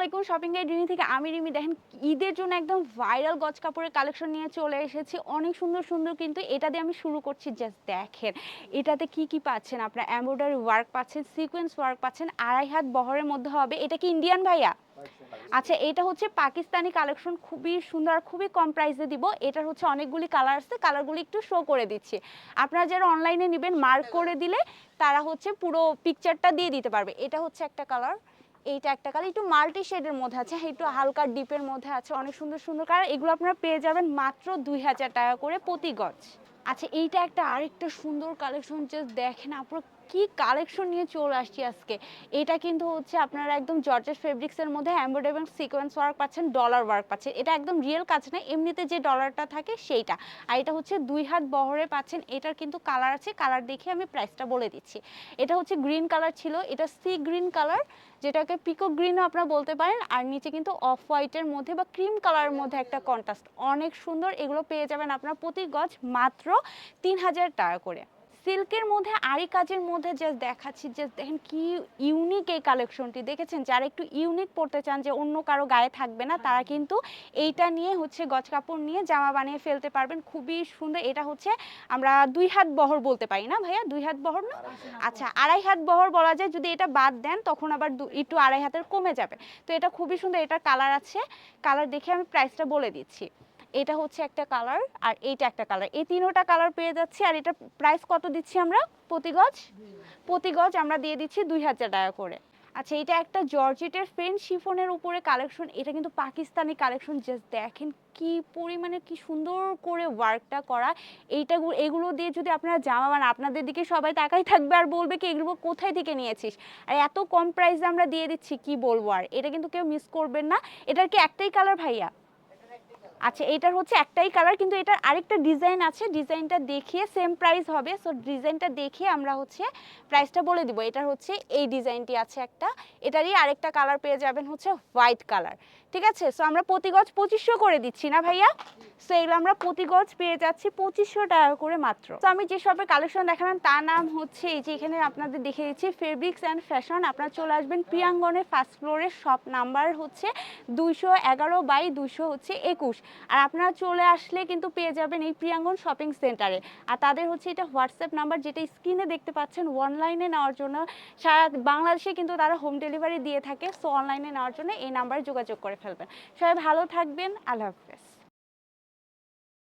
আলাইকুম। Shopping guide Rimi থেকে আমি রিমি। দেখেন, ঈদের জন্য একদম ভাইরাল গজ কাপড়ের কালেকশন নিয়ে চলে এসেছি। অনেক সুন্দর সুন্দর কিন্তু এটা দিয়ে আমি শুরু করছি। জাস্ট দেখেন, এটাতে কি কি পাচ্ছেন আপনার? এমব্রয়ডারি ওয়ার্ক পাচ্ছেন সিকোয়েন্স ওয়ার্ক পাচ্ছেন, আড়াই হাত বহরের মধ্যে হবে। এটা কি ইন্ডিয়ান ভাইয়া? আচ্ছা এটা হচ্ছে পাকিস্তানি কালেকশন খুবই সুন্দর খুবই কম প্রাইসে দিব। এটার হচ্ছে অনেকগুলি কালার আছে। কালারগুলি একটু শো করে দিচ্ছি। আপনারা যারা অনলাইনে নেবেন মার্ক করে দিলে তারা হচ্ছে পুরো পিকচারটা দিয়ে দিতে পারবে। এটা হচ্ছে একটা কালার এইটা একটা কালার, একটু মাল্টি শেডের মধ্যে আছে একটু হালকা ডিপের মধ্যে আছে, অনেক সুন্দর সুন্দর কালার, এগুলো আপনারা পেয়ে যাবেন মাত্র দুই হাজার টাকা করে প্রতি গজ। আচ্ছা এইটা একটা আরেকটা সুন্দর কালেকশন যে দেখেন আপনারা কি কালেকশন নিয়ে চলে আসছি আজকে? এটা কিন্তু হচ্ছে আপনারা একদম জর্জেস ফেব্রিক্সের মধ্যে এমব্রয়ডারি এবং সিকোয়েন্স ওয়ার্ক পাচ্ছেন ডলার ওয়ার্ক পাচ্ছেন। এটা একদম রিয়েল কাজ না, এমনিতে যে ডলারটা থাকে সেইটা। আর এটা হচ্ছে দুই হাত বহরে পাচ্ছেন, এটার কিন্তু কালার আছে কালার দেখে আমি প্রাইসটা বলে দিচ্ছি। এটা হচ্ছে গ্রিন কালার ছিল, এটা সি গ্রিন কালার যেটাকে পিকো গ্রিনও আপনারা বলতে পারেন, আর নিচে কিন্তু অফ হোয়াইটের মধ্যে বা ক্রিম কালারের মধ্যে একটা কন্ট্রাস্ট অনেক সুন্দর, এগুলো পেয়ে যাবেন আপনার প্রতি গজ মাত্র তিন হাজার টাকা করে। সিল্কের মধ্যে আরি কাজের মধ্যে জাস্ট দেখাচ্ছি জাস্ট দেখেন কি ইউনিক এই কালেকশনটি দেখেছেন? যারা একটু ইউনিক পড়তে চান যে অন্য কারও গায়ে থাকবে না তারা কিন্তু এইটা নিয়ে হচ্ছে গজ কাপড় নিয়ে জামা বানিয়ে ফেলতে পারবেন। খুবই সুন্দর। এটা হচ্ছে আমরা দুই হাত বহর বলতে পারি না ভাইয়া? দুই হাত বহর না? আচ্ছা আড়াই হাত বহর বলা যায়। যদি এটা বাদ দেন তখন আবার একটু আড়াই হাতের কমে যাবে। তো এটা খুবই সুন্দর। এটার কালার আছে। কালার দেখে আমি প্রাইসটা বলে দিচ্ছি। এটা হচ্ছে একটা কালার আর এইটা একটা কালার এই তিনোটা কালার পেয়ে যাচ্ছি আর এটা প্রাইস কত দিচ্ছি আমরা? প্রতি গজ? প্রতি গজ আমরা দিয়ে দিচ্ছি দুই হাজার টাকা করে। আচ্ছা এটা একটা জর্জেটের ফেন শিফনের উপরে কালেকশন এটা কিন্তু পাকিস্তানি কালেকশন জাস্ট দেখেন কি পরিমাণে, কি সুন্দর করে ওয়ার্কটা করা। এইটা এগুলো দিয়ে যদি আপনারা জামা বানান, আপনাদের দিকে সবাই তাকাই থাকবে আর বলবে কি, এগুলো কোথায় থেকে নিয়েছিস? আর এত কম প্রাইসে আমরা দিয়ে দিচ্ছি, কি বলব আর? এটা কিন্তু কেউ মিস করবেন না। এটার কি একটাই কালার ভাইয়া? আচ্ছা এটার হচ্ছে একটাই কালার কিন্তু এটার আরেকটা ডিজাইন আছে। ডিজাইনটা দেখিয়ে সেম প্রাইস হবে। সো ডিজাইনটা দেখিয়ে আমরা হচ্ছে প্রাইসটা বলে দিব। এটার হচ্ছে এই ডিজাইনটি আছে একটা। এটারই আরেকটা কালার পেয়ে যাবেন হচ্ছে হোয়াইট কালার ঠিক আছে? সো আমরা প্রতি গজ পঁচিশশো করে দিচ্ছি না ভাইয়া? সো এগুলো আমরা প্রতি গজ পেয়ে যাচ্ছি পঁচিশশো টাকা করে মাত্র। তো আমি যে শপের কালেকশন দেখালাম, তার নাম হচ্ছে এই যে এখানে আপনাদের দেখে দিচ্ছি ফেব্রিক্স অ্যান্ড ফ্যাশন আপনারা চলে আসবেন প্রিয়াঙ্গনের ফার্স্ট ফ্লোরের শপ নাম্বার হচ্ছে দুইশো এগারো বাই দুশো হচ্ছে একুশ। আর আপনারা চলে আসলে কিন্তু পেয়ে যাবেন এই প্রিয়াঙ্গন শপিং সেন্টারে আর তাদের হচ্ছে এটা হোয়াটসঅ্যাপ নাম্বার যেটা স্ক্রিনে দেখতে পাচ্ছেন অনলাইনে নেওয়ার জন্য। সারা বাংলাদেশে কিন্তু তারা হোম ডেলিভারি দিয়ে থাকে সো অনলাইনে নেওয়ার জন্য এই নাম্বারে যোগাযোগ করে ফেলবেন। সবাই ভালো থাকবেন, আল্লাহ হাফেজ।